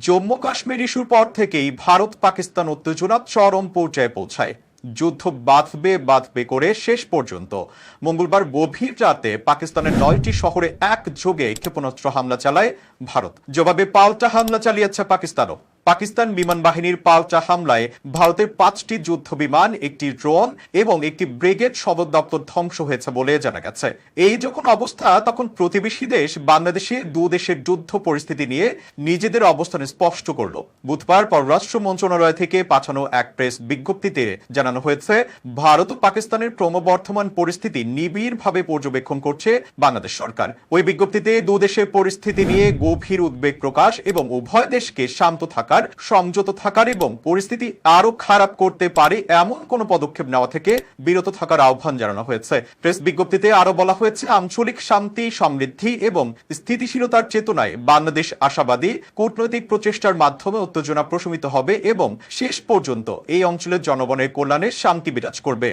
জম্মু কাশ্মীর ইস্যুর পর থেকেই ভারত পাকিস্তান উত্তেজনা চরম পর্যায়ে পৌঁছায়। যুদ্ধ বাঁধবে বাঁধবে করে শেষ পর্যন্ত। মঙ্গলবার গভীর রাতে পাকিস্তানের নয়টি শহরে একযোগে ক্ষেপণাস্ত্র হামলা চালায় ভারত। জবাবে পাল্টা হামলা চালিয়েছে পাকিস্তানও। পাকিস্তান বিমান বাহিনীর পাল্টা হামলায় ভারতের পাঁচটি যুদ্ধ বিমান, একটি ড্রোন এবং একটি ব্রিগেড সদর দপ্তর ধ্বংস হয়েছে বলে জানা গেছে। এই যখন অবস্থা, তখন প্রতিবেশী দেশ বাংলাদেশে দু দেশের যুদ্ধ পরিস্থিতি নিয়ে নিজেদের অবস্থান স্পষ্ট করল। বুধবার পররাষ্ট্র মন্ত্রণালয় থেকে পাঠানো এক প্রেস বিজ্ঞপ্তিতে জানানো হয়েছে, ভারত ও পাকিস্তানের ক্রমবর্ধমান পরিস্থিতি নিবিড়ভাবে পর্যবেক্ষণ করছে বাংলাদেশ সরকার। ওই বিজ্ঞপ্তিতে দু দেশের পরিস্থিতি নিয়ে গভীর উদ্বেগ প্রকাশ এবং উভয় দেশকে শান্ত থাকার সংযত থাকার এবং পরিস্থিতি আরও খারাপ করতে পারে এমন কোনো পদক্ষেপ নেওয়া থেকে বিরত থাকার আহ্বান জানানো হয়েছে। প্রেস বিজ্ঞপ্তিতে আরও বলা হয়েছে, আঞ্চলিক শান্তি, সমৃদ্ধি এবং স্থিতিশীলতার চেতনায় বাংলাদেশ আশাবাদী কূটনৈতিক প্রচেষ্টার মাধ্যমে উত্তেজনা প্রশমিত হবে এবং শেষ পর্যন্ত এই অঞ্চলের জনগণের কল্যাণে শান্তি বিরাজ করবে।